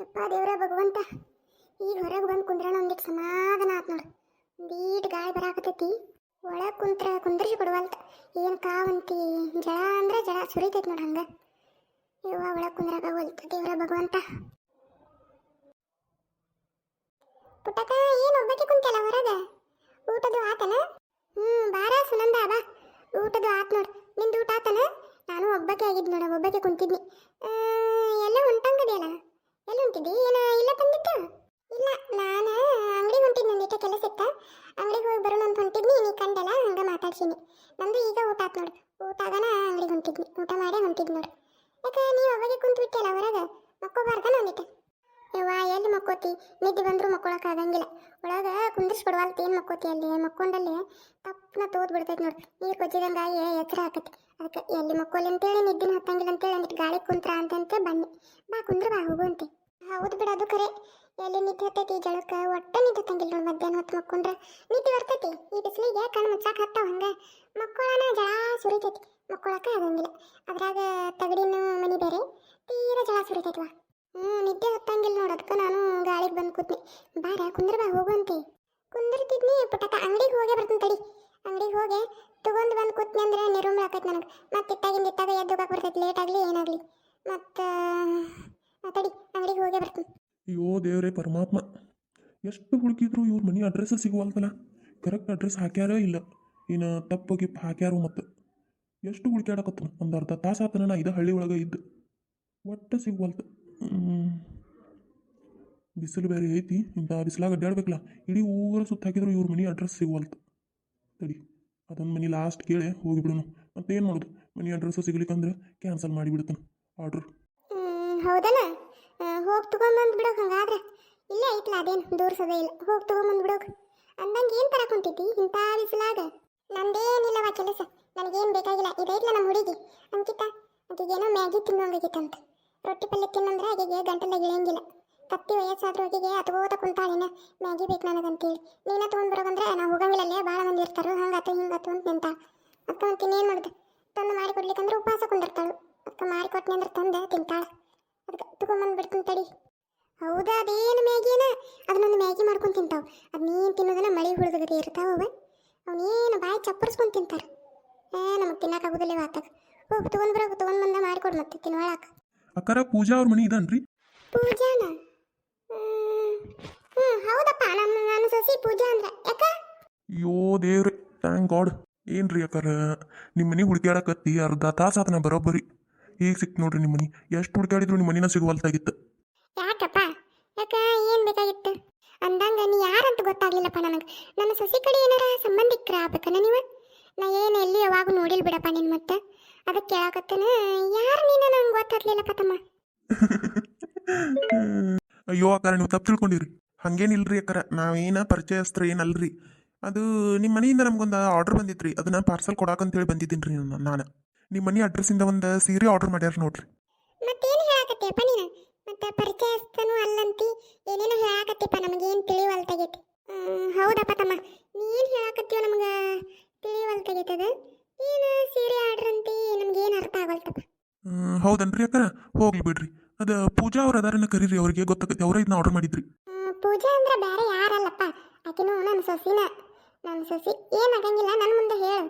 ಯಪ್ಪ ದೇವ್ರ ಭಗವಂತ ಈಗ ಹೊರಗೆ ಬಂದು ಕುಂದ್ರಣ ಒಂದಿಟ್ಟು ಸಮಾಧಾನ ಆತ್ ನೋಡು. ಒಂದೀಟ್ ಗಾಳಿ ಬರಾಕತ್ತೈತಿ. ಒಳಗೆ ಕುಂತ್ರ ಕುಂದ್ರಿಸಿ ಕೊಡುವಲ್ತ. ಏನು ಕಾವಂತಿ, ಜಳ ಅಂದ್ರೆ ಜಳ, ಸುರಿತೈತಿ ನೋಡು ಹಂಗೆ. ಇವ ಒಳಗೆ ಕುಂದ್ರಾಗವಲ್ತು ದೇವ್ರ ಭಗವಂತ. ಪುಟ್ಟಕ ಏನು ಒಬ್ಬಕ್ಕೆ ಕುಂತಲ್ಲ ಹೊರಗೆ? ಊಟದು ಆತನ? ಹ್ಞೂ ಬಾರ ಸುನಂದ ಬಾ ಊಟದು ಆತ್ ನೋಡು. ನಿಂದು ಊಟ ಆತನ? ನಾನು ಒಬ್ಬಕ್ಕೆ ಆಗಿದ್ದು ನೋಡ ಒಬ್ಬಕ್ಕೆ ಕುಂತಿದ್ನಿ. ಎಲ್ಲ ಹೊಂಟಂಗದೆಯಲ್ಲ ಎಲ್ಲ ಹೊಂಟಿದ್ದಿ ಏನು ಇಲ್ಲ ತಂದಿತ್ತು ಇಲ್ಲ, ನಾನು ಅಂಗಡಿಗೆ ಹೊಂಟಿದ್ನಿ ನಂದಿಟ್ಟ ಕೆಲಸ ಇತ್ತ. ಅಂಗಡಿಗೆ ಹೋಗಿ ಬರೋಣ ಅಂತ ಹೊಂಟಿದ್ನಿ, ನೀ ಕಂಡಲ್ಲ, ಹಂಗೆ ಮಾತಾಡ್ಸೀನಿ. ನಂದು ಈಗ ಊಟ ಆತ್ ನೋಡು. ಊಟ ಆಗನ ಅಂಗಡಿಗೆ ಹೊಂಟಿದ್ನಿ. ಊಟ ಮಾಡೇ ಹೊಂಟಿದ್ನಿ ನೋಡು. ಯಾಕೆ ನೀವು ಅವಾಗೆ ಕುಂತು ಬಿಟ್ಟಲ್ಲ ಹೊರಗೆ? ಮಕ್ಕೋಬಾರ್ದ ಒಂದಿಟ್ಟು ಯವ್ವ, ಎಲ್ಲಿ ಮಕ್ಕೋತಿ? ನಿದ್ದೆ ಬಂದರೂ ಮಕ್ಕೊಳಕ್ಕೆ ಆಗಂಗಿಲ್ಲ. ಒಳಗೆ ಕುಂದಿರ್ಸಿ ಏನು ಮಕ್ಕೋತಿ ಅಲ್ಲಿ? ಮಕ್ಕೊಂಡಲ್ಲಿ ತಪ್ಪನ ತೋದ್ ಬಿಡ್ತೈತೆ ನೋಡಿ. ನೀರು ಕೊಚ್ಚಿದಂಗಾಗಿ ಎಚ್ಚರ ಆಕತಿ. ಅದಕ್ಕೆ ಎಲ್ಲಿ ಮಕ್ಕೋಲಿ ಅಂತೇಳಿ, ನಿದ್ದಿನ ಹತ್ತಂಗಿಲ್ಲ ಅಂತೇಳಿ ಒಂದಿಟ್ಟು ಗಾಳಿ ಕುಂತ್ರ ಅಂತಂತೆ ಬನ್ನಿ. ಬಾ ಕುಂದ್ರ ಬಾ ಹೋಗು ಅಂತೆ. ಹೌದು ಬಿಡ, ಅದು ಖರೆ. ಎಲ್ಲಿ ನಿದ್ದೆ ಹತ್ತೈತಿ ಜಳಕ್ಕೆ ಒಟ್ಟ ನಿದ್ದೆ ಹತ್ತಂಗಿಲ್ಲ ನೋಡಿ ಮಧ್ಯಾಹ್ನ ಹೊತ್ತು ಮಕ್ಕೊಂಡ್ರೆ. ನಿದ್ದೆ ಬರ್ತೈತಿ. ಈ ಬಿಸಿಲಿಗೆ ಕಣ್ಣು ಮುಚ್ಚಾಕ ಹತ್ತಾವ ಹಂಗೆ. ಮಕ್ಕಳನ ಜಳ ಸುರಿತೈತಿ. ಮಕ್ಕೊಳಕ ಆಗಂಗಿಲ್ಲ. ಅದ್ರಾಗ ತಗಡಿನ ಮನಿ ಬೇರೆ. ತೀರ ಜಳ ಸುರಿತೈತಿವ ಹ್ಞೂ ನಿದ್ದೆ ಹತ್ತಂಗಿಲ್ಲ ನೋಡೋದಕ್ಕೆ ನಾನು ಗಾಳಿಗೆ ಬಂದು ಕೂತ್ನಿ. ಬಾರ, ಕುಂದ್ರ ಬಾ ಹೋಗುವಂತೆ ಕುಂದಿರ್ತಿದ್ನಿ ಪುಟ್ಟಕ್ಕ ಅಂಗಡಿಗೆ ಹೋಗೇ ಬರ್ತೀನಿ ತಡಿ. ಅಂಗಡಿಗೆ ಹೋಗಿ ತಗೊಂಡು ಬಂದು ಕೂತ್ನಿ ಅಂದ್ರೆ ನಿರುಮ್ಳ ಆಕೈತಿ ನನಗೆ. ಮತ್ತೆ ಇತ್ತಾಗಿಂದ ಇತ್ತಾಗ ಎದ್ದು ಹೋಗಕ್ಕೆ ಬರ್ತೈತಿ ಲೇಟ್ ಆಗಲಿ ಏನಾಗಲಿ ಮತ್ತೆ ತಡಿ ಅಂಗಡಿಗೆ ಹೋಗೇ ಬರ್ತೀನಿ. ಅಯ್ಯೋ ದೇವರೇ, ಪರಮಾತ್ಮ. ಎಷ್ಟು ಹುಡುಕಿದ್ರು ಇವ್ರ ಮನೆ ಅಡ್ರೆಸ್ ಸಿಗುವಲ್ತಲ್ಲ ಕರೆಕ್ಟ್ ಅಡ್ರೆಸ್ ಹಾಕ್ಯಾರೋ ಇಲ್ಲ. ಇನ್ನು ತಪ್ಪು ಗಿಪ್ ಹಾಕ್ಯಾರು ಮತ್ತು. ಎಷ್ಟು ಹುಡುಕ್ಯಾಡಕತ್ತು ಒಂದು ಅರ್ಧ ತಾಸು ಆತನ ನಾ ಇದು ಹಳ್ಳಿ ಒಳಗೆ ಇದ್ದು. ಒಟ್ಟು ಸಿಗುವಲ್ತು. ಬಿಸಿಲು ಬೇರೆ ಐತಿ ಇಂಥ ಬಿಸಿಲಾಗ ಅಡ್ಡಾಡ್ಬೇಕಲ್ಲ ಇಡೀ ಊರ ಸುತ್ತಾಕಿದ್ರು ಇವ್ರ ಮನೆ ಅಡ್ರೆಸ್ ಸಿಗುವಲ್ತು ತಡಿ. ಅದೊಂದು ಮನೆ ಲಾಸ್ಟ್ ಕೇಳಿ ಹೋಗಿಬಿಡೋನು ಮತ್ತೆ ಏನು ಮಾಡೋದು? ಮನೆ ಅಡ್ರೆಸ್ ಸಿಗ್ಲಿಕ್ಕಂದ್ರೆ ಕ್ಯಾನ್ಸಲ್ ಮಾಡಿಬಿಡ್ತಾನೆ. ಆರ್ಡ್ರ್ ಹೌದಲ್ಲ? ಹೋಗಿ ತಗೊಂಬಂದು ಬಿಡೋಕೆ ಹಂಗಾದ್ರೆ. ಇಲ್ಲ ಐತಲ್ಲ ಅದೇನು? ದೂರ ಸದ ಇಲ್ಲ. ಹೋಗಿ ತಗೊಂಬಂದು ಬಿಡೋಕೆ. ಅಂದಂಗೆ ಏನು ತರಕ್ ಇಂತ ಇಂಥ ಬಿಸಿಲಾಗ? ನಂದೇನಿಲ್ಲವ ಕೆಲಸ. ನನಗೇನು ಬೇಕಾಗಿಲ್ಲ. ಇದೈತ್ಲ ನಮ್ಮ ಹುಡುಗಿ. ಅಂಕಿತ ಆಕೆಗೇನೋ ಮ್ಯಾಗಿ ತಿನ್ನೋಂಗಾಗಿತ್ತಂತ ರೊಟ್ಟಿ ಪಲ್ಯ ತಿನ್ನಂದ್ರೆ ಆಕೆಗೆ ಗಂಟಲಾಗ ಇಳಿಯಂಗಿಲ್ಲ. ಕತ್ತಿ ವಯಸ್ಸಾದ್ರೂ ಆಕೆಗೆ ಅತ್ಕೋತ ಕುಂತಾಳಿನ ಮ್ಯಾಗಿ ಬೇಕು ನನಗಂತೇಳಿ. ನೀನ ತೊಗೊಂಡ್ ಬರೋಕಂದ್ರೆ ನಾ ಹೋಗಂಗಿಲ್ಲ ಅಲ್ಲೇ ಭಾಳ ಮಂದಿ ಇರ್ತಾರೋ ಹಂಗಾತು ಹಿಂಗಾತು ಅಂತ ನಿಂತ. ಅಕ್ಕ ಅಂತೀನಿ ಇನ್ನೇನು ಮಾಡ್ದೆ? ತಂದು ಮಾಡಿ ಕೊಡ್ಲಿಕ್ಕಂದ್ರೆ ಉಪವಾಸ ಕುಂದಿರ್ತಾಳು. ಅಕ್ಕ ಮಾಡಿ ಕೊಟ್ನಿ ಅಂದ್ರೆ ತಂದು ತಿಂತಾಳ. ಅದಕ್ಕೆ ತಗೊಂಬಂದು ಬಿಡ್ತೀನಿ ತಡಿ. ಹೌದಾ ಅದೇನು ಮ್ಯಾಗಿನ? ಅದನ್ನೊಂದು ಮ್ಯಾಗಿ ಮಾಡ್ಕೊಂಡು ತಿಂತಾವ. ಅದು ನೀನು ತಿನ್ನೋದನ್ನ ಮಳೆ ಹುಳಿದಗತಿ ಇರ್ತಾವ ಅವ. ಅವನೇನು ಬಾಯಿ ಚಪ್ಪರ್ಸ್ಕೊಂಡು ತಿಂತಾರೆ. ಏ ನಮಗೆ ತಿನ್ನಕ್ಕಾಗೋದಿಲ್ಲ ಆತಾಗ. ಹೋಗಿ ತೊಗೊಂಡು ತೊಗೊಂಡ್ಬಂದ ತೊಗೊಂಡು ಬಂದ ಮಾಡಿಕೊಡು ಮತ್ತೆ ತಿನ್ನೊಳಕ ಅಕ್ಕಾರ ಪೂಜಾ ಅವ್ರ ಮನೆ ಇದನ್ರಿ? ಪೂಜಾನ? ಹ್ಞೂ ಹೌದಪ್ಪ. ನಮ್ಮ ನನ್ನ ಸಸಿ ಪೂಜಾ ಅಂದ್ರೆ. ಯಾಕ? ಅಯ್ಯೋ ದೇವ್ರಿ. ಥ್ಯಾಂಕ್ ಗಾಡ್ ಏನ್ರಿ ಅಕ್ಕಾರ? ನಿಮ್ಮ ಮನೆ ಹುಡುಕ್ಯಾಡಕತ್ತಿ ಅರ್ಧ ತಾಸು ಆತನ ಬರೋಬ್ಬರಿ. ಈಗ ಸಿಕ್ತು ನೋಡ್ರಿ ನಿಮ್ಮ ಮನೆ? ಎಷ್ಟು ಹುಡುಕ್ಯಾಡಿದ್ರು ನಿಮ್ಮ ಮನಿನ ಸಿಗುವಲ್ತಾಗಿತ್ತು ಯಾಕಪ್ಪ? ಯಾಕ? ಏನ್ ಬೇಕಾಗಿತ್ತು? ಅಂದಂಗ ನೀ ಯಾರಂತ ಗೊತ್ತಾಗ್ಲಿಲ್ಲಪ್ಪ ನನಗೆ. ನನ್ನ ಸಸಿ ಕಡೆ ಏನಾರ ಸಂಬಂಧಿಕರ ಆಗ್ಬೇಕನ ನೀವು? ನಾ ಏನು ಎಲ್ಲಿ ಯಾವಾಗ ನೋಡಿಲ್ ಬಿಡಪ್ಪ ನಿನ್ ಮತ್ತೆ? ಅದಕ್ಕೆ ಕೇಳಾಕತ್ತೇನ ಯಾರು ನೀನು ನಂಗೆ ಗೊತ್ತಾಗ್ಲಿಲ್ಲಪ್ಪ ತಮ್ಮ. ಅಯ್ಯೋ ಅಕ್ಕಾರ ನೀವು ತಪ್ಪು ತಿಳ್ಕೊಂಡಿರಿ. ಹಂಗೇನಿಲ್ರಿ ಅಕ್ಕಾರ ನಾವೇನ ಪರಿಚಯಸ್ತ್ರ ಏನಲ್ರಿ. ಅದು ನಿಮ್ಮ ಮನೆಯಿಂದ ನಮ್ಗೊಂದು ಆರ್ಡರ್ ಬಂದಿತ್ರಿ. ಅದನ್ನ ಪಾರ್ಸಲ್ ಕೊಡಾಕಂತೇಳಿ ಬಂದಿದ್ದೀನಿ ರೀ ನಾನು. ನಿಮ್ಮ ಮನೆ ಅಡ್ರೆಸ್ಸಿಂದ ಒಂದು ಸೀರೆ ಆರ್ಡರ್ ಮಾಡ್ಯಾರ ನೋಡ್ರಿ. ಮತ್ತೇನು ಹೇಳಾಕತ್ತೀಯಪ್ಪ ನೀನು? ಮತ್ತೆ ಪರಿಚಯಸ್ಥನು ಅಲ್ಲಂತಿ ನಮಗೆ ಏನು ನಮಗೇನು ತಿಳಿವಲ್ತಾಗೈತಿ ಹೌದಪ್ಪ ತಮ್ಮ. ನೀನು ಹೇಳಾಕತ್ತೀವ ನಮ್ಗೆ ತಿಳಿವಲ್ತಾಗೈತದ ಏನು ಸೀರೆ ಆರ್ಡ್ರ್ ಅಂತಿ ನಮ್ಗೇನು ಅರ್ಥ ಆಗಲ್ತಪ್ಪ ಹೌದನ್ರಿ ಅಕ್ಕ ಹೋಗ್ಲಿ ಬಿಡ್ರಿ. ಅದು ಪೂಜಾ ಅವ್ರ ಅದಾರನ್ನ ಕರೀರಿ ಅವ್ರಿಗೆ ಗೊತ್ತಾಗತ್ತೆ ಅವರೇ ಇದನ್ನ ಆರ್ಡರ್ ಮಾಡಿದ್ರಿ. ಪೂಜಾ ಅಂದ್ರೆ ಬೇರೆ ಯಾರಲ್ಲಪ್ಪ. ಆಕಿನೂ ನನ್ನ ಸೊಸಿನ. ನನ್ನ ಸೊಸಿ ಏನಾಗಂಗಿಲ್ಲ ನನ್ನ ಮುಂದೆ ಹೇಳು.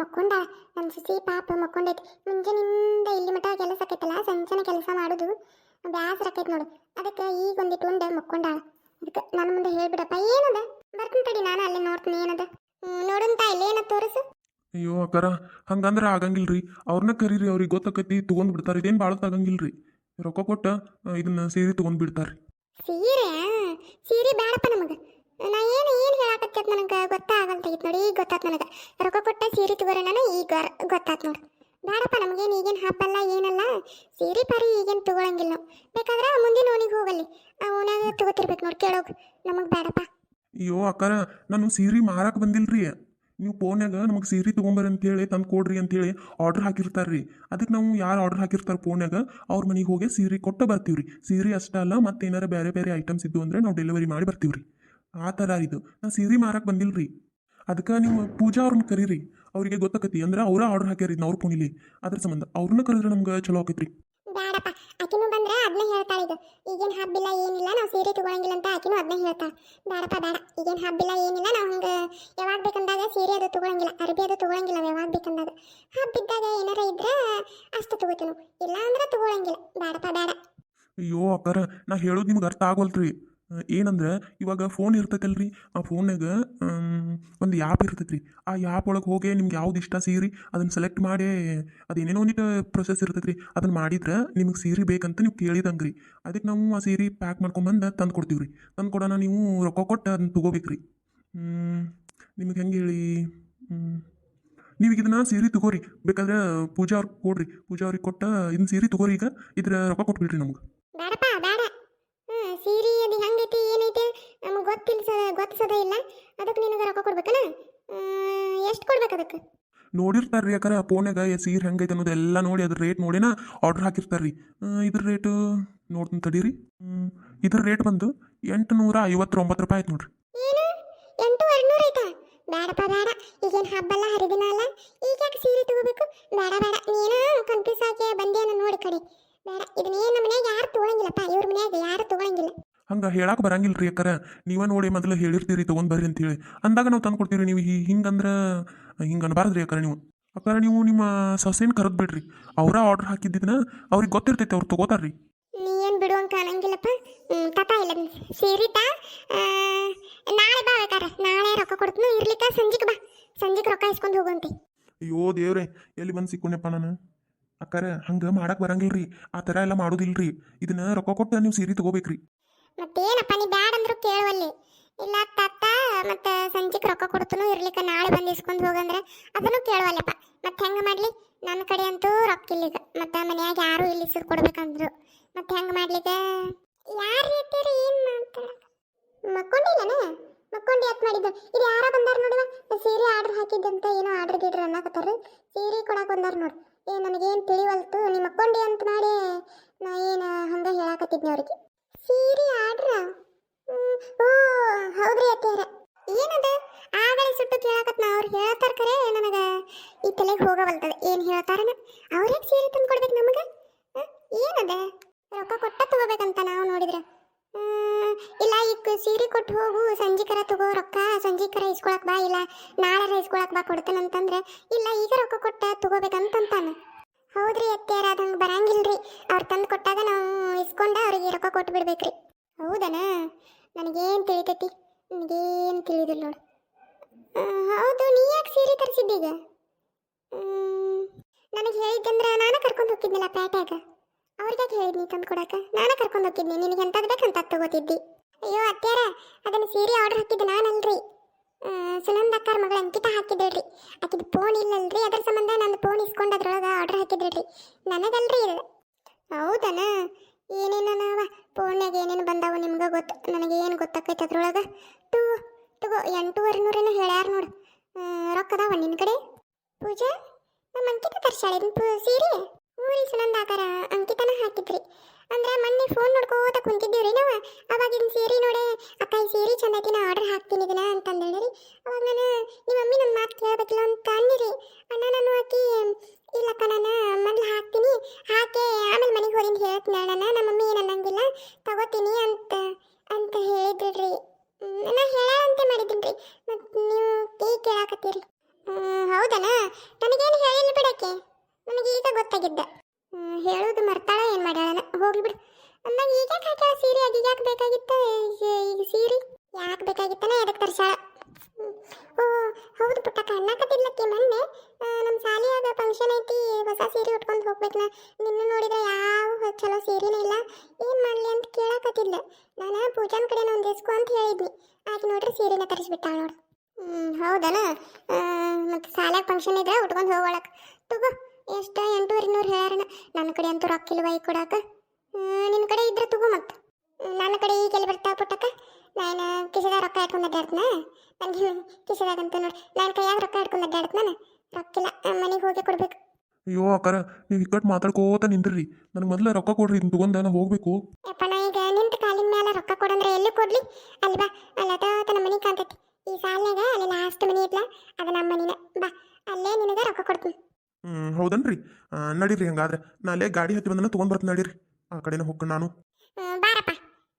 ಮಕ್ಕೊಂಡ ನನ್ನ ಸೊಸಿ ಪಾಪ ಮಕ್ಕೊಂಡೈತಿ. ಮುಂಜಾನಿಂದ ಇಲ್ಲಿ ಮಠ ಕೆಲಸ ಆಕೈತಲ್ಲ ಸಂಚನ ಕೆಲಸ ಮಾಡೋದು. ಬ್ಯಾಸರ ಆಕೈತಿ ನೋಡು. ಅದಕ್ಕೆ ಈಗ ಒಂದಿಟ್ಟು ಉಂಡ ಮಕ್ಕೊಂಡಾಳ ಅದಕ್ಕೆ ನನ್ನ ಮುಂದೆ ಹೇಳ್ಬಿಡಪ್ಪ ಏನದ? ಬರ್ತೀನಿ ತಡಿ ನಾನು ಅಲ್ಲಿ ನೋಡ್ತೀನಿ ಏನದ. ಹ್ಞೂ ಇಲ್ಲಿ ಇಲ್ಲೇನ ತೋರಿಸು? ಅಯ್ಯೋ ಅಕ್ಕಾರ ಹಂಗಂದ್ರೆ ಆಗಂಗಿಲ್ರಿ. ಅವ್ರನ್ನ ಕರೀರಿ ಅವ್ರಿಗೆ ಗೊತ್ತಾಕತಿ ತಗೊಂಡ್ ಬಿಡ್ತಾರೆ. ಇದೇನು ಭಾಳ ಆಗಂಗಿಲ್ರಿ. ರೊಕ್ಕ ಕೊಟ್ಟ ಇದನ್ನ ಸೀರೆ ತಗೊಂಡ್ಬಿಡ್ತಾರೆ ಸೀರೆ? ಸೀರೆ ಬೇಡಪ್ಪ ನಮಗೆ. ನಾ ಏನು ಏನು ಹೇಳಾಕತ್ತೈತೆ ನನಗೆ? ಗೊತ್ತಾಗಲ್ತಾಗಿತ್ತು ನೋಡಿ ಈಗ ಗೊತ್ತಾತ್ ನನಗೆ. ರೊಕ್ಕ ಕೊಟ್ಟ ಸೀರೆ ನಾನು ಈಗ ಗೊತ್ತಾತ್ ನೋಡಿ ಬೇಡಪ್ಪ ನಮಗೇನು ಈಗೇನು ಹಬ್ಬಲ್ಲ ಏನಲ್ಲ. ಸೀರೆ ಪರಿ ಈಗೇನು ತಗೊಳಂಗಿಲ್ಲ ನಾವು. ಬೇಕಾದ್ರೆ ಮುಂದಿನ ಓನಿಗೆ ಹೋಗಲ್ಲಿ. ಆ ಓನಾಗ ತಗೋತಿರ್ಬೇಕು ನೋಡಿ ಕೇಳೋಗಿ ನಮಗೆ ಬೇಡಪ್ಪ ಅಯ್ಯೋ ಅಕ್ಕಾರ ನಾನು ಸೀರೆ ಮಾರಕ್ಕೆ ಬಂದಿಲ್ರಿ. ನೀವು ಫೋನ್ಯಾಗ ನಮಗೆ ಸೀರೆ ತೊಗೊಂಬರ್ರಿ ಅಂತೇಳಿ, ತಂದು ಕೊಡ್ರಿ ಅಂತೇಳಿ ಆರ್ಡ್ರ್ ಹಾಕಿರ್ತಾರೆ ರೀ ಅದಕ್ಕೆ ನಾವು ಯಾರು ಆರ್ಡ್ರ್ ಹಾಕಿರ್ತಾರೆ ಫೋನ್ಯಾಗ? ಅವ್ರ ಮನೆಗೆ ಹೋಗಿ ಸೀರೆ ಕೊಟ್ಟು ಬರ್ತೀವ್ರಿ. ಸೀರೆ ಅಷ್ಟೇ ಅಲ್ಲ ಮತ್ತೆ ಏನಾರ ಬೇರೆ ಬೇರೆ ಐಟಮ್ಸ್ ಇದ್ದು ಅಂದರೆ ನಾವು ಡೆಲಿವರಿ ಮಾಡಿ ಬರ್ತೀವ್ರಿ. ಆ ಥರ ಇದು. ನಾನು ಸೀರೆ ಮಾರಕ್ಕೆ ರೀ ಅದಕ್ಕೆ ನೀವು ಪೂಜಾ ಅವ್ರನ್ನ ಕರೀರಿ. ಅವರಿಗೆ ಗೊತ್ತಾಕತಿ ಅಂದ್ರೆ ಅವರ ಆರ್ಡರ್ ಹಾಕ್ಯಾರ ಅವ್ರ ಫೋನಿಲಿ. ಅದ್ರ ಸಂಬಂಧ ಅವ್ರನ್ನ ಕರೆದ್ರೆ ನಮ್ಗೆ ಚಲೋ ಆಕೈತ್ರಿ. ಬ್ಯಾಡಪ್ಪ ಆಕಿನೂ ಬಂದ್ರೆ ಅದನ್ನ ಹೇಳ್ತಾಳೆ ಇದು. ಈಗೇನು ಹಬ್ಬಿಲ್ಲ ಏನಿಲ್ಲ, ನಾವು ಸೀರೆ ತಗೊಳಂಗಿಲ್ಲ ಅಂತ ಆಕಿನೂ ಅದನ್ನ ಹೇಳ್ತಾಳೆ. ಬೇಡಪ್ಪ ಬೇಡ ಈಗೇನು ಹಬ್ಬಿಲ್ಲ ಏನಿಲ್ಲ, ನಾವು ಹಂಗೆ ಯಾವಾಗ ಬೇಕಂದಾಗ ಸೀರೆ ಅದು ತಗೊಳಂಗಿಲ್ಲ, ಅರ್ಬಿ ಅದು ತಗೊಳಂಗಿಲ್ಲ ಯಾವಾಗ ಬೇಕಂದಾಗ. ಹಬ್ಬಿದ್ದಾಗ ಏನಾರ ಇದ್ರೆ ಅಷ್ಟು ತಗೋತೀವಿ ಇಲ್ಲ ಅಂದ್ರೆ ತಗೊಳಂಗಿಲ್ಲ. ಬೇಡಪ್ಪ ಬೇಡ ಅಯ್ಯೋ ಅಕ್ಕಾರ, ನಾ ಹೇಳೋದು ನಿಮ್ಗೆ ಅರ್ಥ ಆಗವಲ್ರಿ ಏನಂದ್ರೆ, ಇವಾಗ ಫೋನ್ ಇರ್ತೈತಲ್ರಿ. ಆ ಫೋನ್ನಾಗ ಒಂದು ಆ್ಯಪ್ ಇರ್ತೈತ್ರಿ. ಆ ಆ್ಯಪ್ ಒಳಗೆ ಹೋಗಿ ನಿಮ್ಗೆ ಯಾವ್ದು ಇಷ್ಟ ಸೀರೆ ಅದನ್ನು ಸೆಲೆಕ್ಟ್ ಮಾಡಿ, ಅದೇನೇನೋ ಒಂದಿಟ್ಟು ಪ್ರೊಸೆಸ್ ಇರ್ತೈತ್ರಿ. ಅದನ್ನು ಮಾಡಿದ್ರೆ ನಿಮ್ಗೆ ಸೀರೆ ಬೇಕಂತ ನೀವು ಕೇಳಿದಂಗೆ ರೀ ಅದಕ್ಕೆ ನಾವು ಆ ಸೀರೆ ಪ್ಯಾಕ್ ಮಾಡ್ಕೊಂಬಂದು ತಂದು ಕೊಡ್ತೀವಿ ರೀ ತಂದು ಕೊಡೋಣ ನೀವು ರೊಕ್ಕ ಕೊಟ್ಟು ಅದನ್ನ ತೊಗೋಬೇಕ್ರಿ. ನಿಮಗೆ ಹೆಂಗೆ ಹೇಳಿ? ನೀವು ಇದನ್ನ ಸೀರೆ ತಗೋರಿ. ಬೇಕಾದ್ರೆ ಪೂಜಾ ಅವ್ರಿಗೆ ಕೊಡ್ರಿ. ಪೂಜಾ ಅವ್ರಿಗೆ ಕೊಟ್ಟ ಇದನ್ನ ಸೀರೆ ತಗೋರಿ ಈಗ. ಇದ್ರ ರೊಕ್ಕ ಕೊಟ್ಬಿಡ್ರಿ ನಮ್ಗೆ. ಸೀರೆ ಅದು ಹೆಂಗೈತಿ ಏನೈತೆ? ನಮಗೆ ಗೊತ್ತಿಲ್ಲ ಸರ್ ಗೊತ್ತಿಸೋದೇ ಇಲ್ಲ. ಅದಕ್ಕೆ ನಿನಗೆ ರೊಕ್ಕ ಕೊಡ್ಬೇಕಲ್ಲ ಎಷ್ಟು ಕೊಡ್ಬೇಕು ಅದಕ್ಕೆ? ನೋಡಿರ್ತಾರ್ರಿ ಯಾಕಂದ್ರೆ ಆ ಫೋನ್ಯಾಗ ಸೀರೆ ಹೆಂಗೈತೆ ಅನ್ನೋದು ಎಲ್ಲ ನೋಡಿ ಅದ್ರ ರೇಟ್ ನೋಡಿನ ಆರ್ಡ್ರ್ ಹಾಕಿರ್ತಾರ್ರಿ. ರೀ ಇದ್ರ ರೇಟು ನೋಡ್ತೀನಿ ತಡೀರಿ. ಇದ್ರ ರೇಟ್ ಬಂದು ಎಂಟು ನೂರ ಐವತ್ತೊಂಬತ್ತು ರೂಪಾಯಿ ಆಯ್ತು ನೋಡ್ರಿ. ಏನು? ಎಂಟು ಎರಡ್ನೂರು ಆಯ್ತಾ? ಬೇಡಪ್ಪ ಬೇಡ. ಹಬ್ಬ ಹಬ್ಬಲ್ಲ ಹರಿದಿನ ಅಲ್ಲ. ಈಗ ಯಾಕೆ ಸೀರೆ ತಗೋಬೇಕು? ಬೇಡ ಬೇಡ. ನೀನು ಕನ್ಫ್ಯೂಸ್ ಆಗಿ ಬಂದೆ ನೋಡಿ ಕಡೆ ಬೇಡ ಇದನ್ನೇನು ನಮ್ಮ ಮನ್ಯಾಗ ಯಾರು ತಗೊಳಂಗಿಲ್ಲಪ್ಪ? ಇವ್ರ ಮನ್ಯಾಗ ಯಾರು ತಗೊಳಂಗಿಲ್ಲ? ಹಂಗೆ ಹೇಳಕ್ಕೆ ಬರಂಗಿಲ್ಲ ರೀ ಯಾಕರ ನೀವೇ ನೋಡಿ ಮೊದಲು ಹೇಳಿರ್ತೀರಿ ತಗೊಂಡ್ ಬರ್ರಿ ಅಂತ ಹೇಳಿ ಅಂದಾಗ ನಾವು ತಂದು ಕೊಡ್ತೀರಿ ನೀವು ಹಿಂಗಂದ್ರ ಹಿಂಗೆ ಅನ್ಬಾರ್ದ್ರಿ ಅಕ್ಕರ ನೀವು. ಅಕ್ಕರ ನೀವು ನಿಮ್ಮ ಸೊಸೆನ ಕರೆದ್ ಬಿಡ್ರಿ. ಅವರ ಆರ್ಡರ್ ಹಾಕಿದ್ದಿದ್ನ ಅವ್ರಿಗೆ ಗೊತ್ತಿರ್ತೈತಿ ಅವ್ರು ತಗೋತಾರ್ರಿ. ನೀ ಏನು ಬಿಡು ಅಂತ ಅನ್ನಂಗಿಲ್ಲಪ್ಪ. ಹ್ಮ್, ಇಲ್ಲ. ಸೀರಿತ ನಾಳೆ ಬಾ ಬೇಕಾರ ನಾಳೆ ರೊಕ್ಕ ಕೊಡ್ತೀನಿ ಇರ್ಲಿಕ್ಕ ಸಂಜೆಗೆ ಬಾ. ಸಂಜಿಗೆ ರೊಕ್ಕ ಇಸ್ಕೊಂಡು ಹೋಗುವಂತೆ ಅಯ್ಯೋ ದೇವ್ರೆ ಎಲ್ಲಿ ಬಂದು ಸಿಕ್ಕೊಂಡೆಪ್ಪ ನಾನು? ಅಕ್ಕಾರ, ಹಂಗೆ ಮಾಡಕ್ ಬರಂಗಿಲ್ರಿ. ಆ ಥರ ಎಲ್ಲ ಮಾಡೋದಿಲ್ರಿ. ಇದನ್ನ ರೊಕ್ಕ ಕೊಟ್ಟು ನೀವು ಸೀರೆ ತಗೋಬೇಕ್ರಿ. ಮತ್ತೇನಪ್ಪ, ನೀ ಬ್ಯಾಡ ಅಂದ್ರು ಕೇಳುವಲ್ಲಿ ಇಲ್ಲ ತಾತ, ಮತ್ತೆ ಸಂಜೆಗೆ ರೊಕ್ಕ ಕೊಡ್ತನು ಇರ್ಲಿಕ್ಕ, ನಾಳೆ ಬಂದು ಇಸ್ಕೊಂಡು ಹೋಗಂದ್ರೆ ಅದನ್ನು ಕೇಳುವಲ್ಲಪ್ಪ ಮತ್ತೆ ಹೆಂಗೆ ಮಾಡ್ಲಿ? ನನ್ನ ಕಡೆ ಅಂತೂ ರೊಕ್ಕ ಇಲ್ಲ ಮತ್ತೆ ಮನ್ಯಾಗ ಯಾರು ಇಲ್ಲಿ ಇಸಿದ್ ಕೊಡ್ಬೇಕಂದ್ರು. ಮತ್ತೆ ಹೆಂಗೆ ಮಾಡ್ಲಿಕ್ಕೆ ಯಾರು ಹೇಳ್ತೀರಿ, ಏನು ಮಾಡ್ತಾರ ಮಕ್ಕೊಂಡಿಲ್ಲನ? ಮಕ್ಕೊಂಡು ಯಾಕೆ ಮಾಡಿದ್ದು? ಇದು ಯಾರ ಬಂದಾರ ನೋಡುವ. ಸೀರೆ ಆರ್ಡರ್ ಹಾಕಿದ್ದಂತ ಏನೋ ಆರ್ಡರ್ ಗಿಡ್ರ್ ಅನ್ನಕತ್ತಾರ ಸೀರೆ ಕೊಡಕ್ಕೆ ಬಂದಾರ ನೋಡು. ಏ ನನಗೇನು ತಿಳಿವಲ್ತು? ನಿಮ್ಮ ಅಕ್ಕೊಂಡಿ ಅಂತ ಮಾಡಿ ನಾ ಏನು ಹಂಗೆ ಹೇಳಾಕತ್ತಿದ್ನಿ ಅವ್ರಿಗೆ. ಸೀರೆ ಆಡ್ರ ಓ, ಹೌದ್ರಿ ಅತ್ತೆಯರ. ಏನದ? ಆಗಲೇ ಸುಟ್ಟು ಕೇಳಾಕತ್ ನಾ ಅವ್ರು ಹೇಳ್ತಾರ ಕರೆ, ನನಗೆ ಈ ತಲೆಗೆ ಹೋಗವಲ್ತದ. ಏನು ಹೇಳ್ತಾರನ ಅವ್ರಿಗೆ ಸೀರೆ ತಂದು ಕೊಡ್ಬೇಕು ನಮಗೆ ಏನದ? ರೊಕ್ಕ ಕೊಟ್ಟ ಸೀರೆ ಕೊಟ್ಟು ಹೋಗು, ಸಂಜಿಕರ ತಗೋ ರೊಕ್ಕ, ಸಂಜಿಕರ ಇಸ್ಕೊಳಕ್ ಬಾ, ಇಲ್ಲ ನಾಳೆ ಇಸ್ಕೊಳಕ್ ಬಾ ಕೊಡ್ತೇನಂತಂದ್ರೆ ಇಲ್ಲ ಈಗ ರೊಕ್ಕ ಕೊಟ್ಟ ತಗೋಬೇಕಂತಂತಾನ. ಹೌದ್ರಿ ಅತ್ತೆಯರ ಬರಂಗಿಲ್ಲ ಬರಂಗಿಲ್ರಿ. ಅವ್ರು ತಂದು ಕೊಟ್ಟಾಗ ನಾವು ಇಸ್ಕೊಂಡ ಅವ್ರಿಗೆ ರೊಕ್ಕ ಕೊಟ್ಟು ಬಿಡ್ಬೇಕ್ರಿ. ಹೌದನಾ? ನನಗೇನು ತಿಳಿತೈತಿ? ನನಗೇನು ತಿಳಿದಿಲ್ಲ ನೋಡು. ಹೌದು, ನೀ ಯಾಕೆ ಸೀರೆ ತರಿಸಿದ್ದೀಗ? ನನಗೆ ಹೇಳಿದ್ದಂದ್ರೆ ನಾನು ಕರ್ಕೊಂಡು ಹೋಗ್ತಿದ್ದಿಲ್ಲ ಪ್ಯಾಟ್ಯಾಗ. ಅವ್ರಿಗೆ ಹೇಳಿದ್ನಿ ತಂದು ಕೊಡಕ? ನಾನು ಕರ್ಕೊಂಡು ಹೋಗಿದ್ನಿ ನಿನಗೆ ಎಂಥದ್ದು ಬೇಕಂತ ತಗೋತಿದ್ದಿ. ಅಯ್ಯೋ ಅತ್ತಾರ ಅದನ್ನ ಸೀರೆ ಆರ್ಡರ್ ಹಾಕಿದ್ದು ನಾನಲ್ರಿ. ಸುನಂದ ಅಕ್ಕಾರ ಮಗಳು ಅಂಕಿತಾ ಹಾಕಿದ್ರಿ ಆಕಿದ ಫೋನ್ ಇಲ್ಲಲ್ರಿ, ಅದ್ರ ಸಂಬಂಧ ನನ್ನ ಫೋನ್ ಇಸ್ಕೊಂಡು ಅದ್ರೊಳಗೆ ಆರ್ಡರ್ ಹಾಕಿದ್ರಿ ನನಗಲ್ರಿ ಇದು. ಹೌದನ? ಏನೇನ ನಾವ ಫೋನ್ಯಾಗ ಏನೇನು ಬಂದಾವ ನಿಮ್ಗೆ ಗೊತ್ತು, ನನಗೆ ಏನು ಗೊತ್ತಾಕೈತೆ ಅದ್ರೊಳಗೆ? ಟು ತಗೋ ಎಂಟೂವರೆ ನೂರೇನು ಹೇಳ್ಯಾರ ನೋಡು. ರೊಕ್ಕ ಅದಾವ ನಿನ್ನ ಕಡೆ? ಪೂಜಾ, ನಮ್ಮ ಅಂಕಿತ ತರ್ಸಾಳೆ ಸೀರೆ? ಊರಿ ಸುನಂದ ಆಕಾರ ಅಂಕಿತನ ಹಾಕಿದ್ರಿ. ಅಂದ್ರೆ ಮೊನ್ನೆ ಫೋನ್ ನೋಡ್ಕೋತ ರೀ ನಾವು? ಅವಾಗಿನ ಸೀರೆ ನೋಡಿ, ಅಕ್ಕ, ಈ ಸೀರೆ ಚಂದ ನಾ ಆರ್ಡರ್ ಹಾಕ್ತೀನಿ ಇದನ್ನ ಅಂತಂದೇಳಿ ಅವಾಗ ನಾನು, ನಿಮ್ಮ ಮಮ್ಮಿ ನನ್ನ ಮಾತು ಕೇಳಬೇಕಿಲ್ಲ ಅಂತ ಅಂದಿರಿ ಅಣ್ಣ, ನಾನು ಆಕಿ, ಇಲ್ಲಕ್ಕ, ನಾನು ಮೊದಲು ಹಾಕ್ತೀನಿ. ಹಾಕಿ, ಆಮೇಲೆ ಮನೆಗೆ ಹೋದಿಂದ ಹೇಳ್ತೀನಿ ಅಣ್ಣ ನಮ್ಮ ಮಮ್ಮಿ ಏನು ಅನ್ನಂಗಿಲ್ಲ, ತಗೋತೀನಿ ಅಂತ ಅಂತ ಹೇಳಿದ್ರಿ ನಾನು ಹೇಳಂತೆ ಮಾಡಿದ್ದೀನಿ ಮತ್ತು ನೀವು ಟೀ ಕೇಳಾಕತ್ತೀರಿ. ಹೌದನಾ ನನಗೇನು ಹೇಳಿಲ್ಲ ಬಿಡಕ್ಕೆ. ನನಗೆ ಈಗ ಗೊತ್ತಾಗಿದ್ದ. ಹೇಳೋದು ಮರ್ತಾಳ, ಏನು ಮಾಡ್ಯಾಳನ ಹೋಗ್ಲಿ ಬಿಡು. ನಂಗೆ ಈಗ ಹಾಕ್ಯಾಳ ಸೀರೆ? ಅದು ಯಾಕೆ ಬೇಕಾಗಿತ್ತ? ಈಗ ಸೀರೆ? ಯಾಕೆ ಬೇಕಾಗಿತ್ತನ? ಅದಕ್ಕೆ ತರ್ಸಾಳ? ಓ, ಹೌದು ಪುಟ್ಟಕ್ಕ ಅನ್ನಕತ್ತಿದ್ಲಕ್ಕೆ ಮೊನ್ನೆ ನಮ್ಮ ಶಾಲೆಯಾಗ ಫಂಕ್ಷನ್ ಐತಿ, ಹೊಸ ಸೀರೆ ಉಟ್ಕೊಂಡು ಹೋಗ್ಬೇಕು ನಾ ನಿನ್ನ ನೋಡಿದ್ರೆ ಯಾವ ಚಲೋ ಸೀರೆನೇ ಇಲ್ಲ. ಏನು ಮಾಡಲಿ ಅಂತ ಕೇಳಕತ್ತಿಲ್ಲ ನಾನು ಪೂಜಾನ ಕಡೆ ಇಸ್ಕೊ ಅಂತ ಹೇಳಿದ್ನಿ. ಆಕೆ ನೋಡ್ರಿ ಸೀರೆನ ತರಿಸ್ಬಿಟ್ಟಾಳ ನೋಡು. ಹ್ಞೂ ಹೌದನ? ಮತ್ತು ಶಾಲೆಗೆ ಫಂಕ್ಷನ್ ಇದ್ರೆ, ಉಟ್ಕೊಂಡು ಹೋಗೋಳಕ್ಕೆ ತಗೋ. ಎಷ್ಟು ಎಂಟೂವರೆ ನೂರು ಹೇಳ್ಯಾರಣ ನನ್ನ ಕಡೆ ಅಂತೂ ರೊಕ್ಕ ಇಲ್ವ ಈ ಕೊಡಾಕ? ನಿನ್ನ ಕಡೆ ಇದ್ರೆ ತಗೋ ಮತ್ತೆ. ನನ್ನ ಕಡೆ ಈಗ ಎಲ್ಲಿ ಬರ್ತಾ ಪುಟ್ಟಕ್ಕ. ನಾನು ಕಿಸದಾಗ ರೊಕ್ಕ ಇಟ್ಕೊಂಡು ಅಡ್ಡಾಡ್ತನ ನನಗೆ ಕಿಸದಾಗ ಅಂತ ನೋಡಿ ನಾನು ಕೈಯಾಗ ರೊಕ್ಕ ಇಟ್ಕೊಂಡು ಅಡ್ಡಾಡ್ತನ ರೊಕ್ಕಿಲ್ಲ ಮನೆಗೆ ಹೋಗಿ ಕೊಡ್ಬೇಕು. ಅಯ್ಯೋ ಅಕ್ಕಾರ ನೀವು ಇಕ್ಕಟ್ಟು ಮಾತಾಡ್ಕೋತ ನಿಂದ್ರಿ. ನನಗೆ ಮೊದಲೇ ರೊಕ್ಕ ಕೊಡ್ರಿ ಇದನ್ನ ತಗೊಂಡ ನಾನು ಹೋಗ್ಬೇಕು. ಯಪ್ಪ ನಾ ಈಗ ನಿಂತ ಕಾಲಿನ ಮೇಲೆ ರೊಕ್ಕ ಕೊಡಂದ್ರೆ ಎಲ್ಲಿ ಕೊಡ್ಲಿ? ಅಲ್ವಾ ಅಲ್ಲದ ನಮ್ಮ ಮನೆ ಕಾಂತೈತಿ ಈ ಸಾಲಿನಾಗ ಅಲ್ಲಿ ಲಾಸ್ಟ್ ಮನೆ ಇದ್ಲ ಅದು ನಮ್ಮ ಮನಿನ ಬಾ ಅಲ್ಲೇ ನಿನಗೆ ರೊಕ್ಕ ಕೊಡ್ತೀನಿ. ಹ್ಞೂ ಹೌದನ್ರಿ? ನಡೀರಿ ಹಂಗಾದ್ರೆ. ನಾ ಅಲ್ಲೇ ಗಾಡಿ ಹತ್ತಿ ಬಂದನ ತೊಗೊಂಡ್ ಬರ್ತೀನಿ ನಡೀರಿ. ಆ ಕಡೆನ ಹೋಗ್ಕೊಂಡು ನಾನು. ಬಾರಪ್ಪ.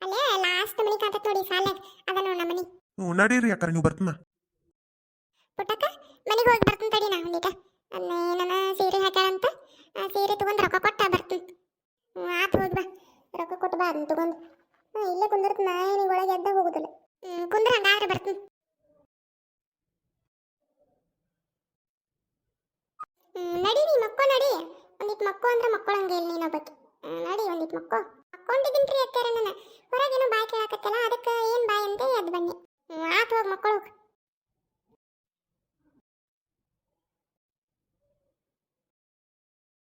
ಅಲ್ಲೇ ಲಾಸ್ಟ್ ಮನಿ ಕಾಂತತ್ ನೋಡಿ ಸಾಲಾಗ ಅದ ನೋಡ್ ನಮ್ಮ ಮನಿ. ಹ್ಞೂ ನಡೀರಿ ಯಾಕಂದ್ರೆ ನೀವು ಬರ್ತೀನ. ಪುಟ್ಟಕ್ಕ ಮನೆಗೆ ಹೋಗಿ ಬರ್ತೀನಿ ತಡಿ ನಾ ಒಂದಿಟ. ನನ್ನ ಸೀರೆ ಹಾಕ್ಯಾರಂತ ಸೀರೆ ತಗೊಂಡ್ ರೊಕ್ಕ ಕೊಟ್ಟ ಬರ್ತೀನಿ. ಹ್ಞೂ ಆತು ಹೋಗಿ ಬಾ. ರೊಕ್ಕ ಕೊಟ್ಟು ಬಾ ಅದನ್ನ ತಗೊಂಡು. ಹ್ಞೂ ಇಲ್ಲೇ ಕುಂದಿರ್ತೀನಿ ನಾ ಏನು ಒಳಗೆ ಎದ್ದಾಗ ಹೋಗುದಿಲ್ಲ. ಕುಂದ್ರ ಹಂಗಾದ್ರೆ ಬರ್ತೀನಿ ಹ್ಞೂ ನಡಿ ನೀ ಮಕ್ಕೋ ನಡಿ ಒಂದಿಟ್ಟು ಮಕ್ಕೋ ಅಂದ್ರೆ ಮಕ್ಕಳಂಗೆ ಇಲ್ಲಿ ನೀನೊಬ್ಬಕ್ಕೆ ನಡಿ ಒಂದಿಟ್ಟು ಮಕ್ಕೋ. ಮಕ್ಕೊಂಡಿದ್ದೀನಿ ರೀ ಅತ್ತಾರ ನನ್ನ ಹೊರಗೇನೋ ಬಾಯ್ ಕೇಳಾಕತ್ತಲ್ಲ, ಅದಕ್ಕೆ ಏನು ಬಾಯ್ ಅಂತ ಎದ್ದು ಬನ್ನಿ. ಆತು ಹೋಗಿ ಮಕ್ಕಳು.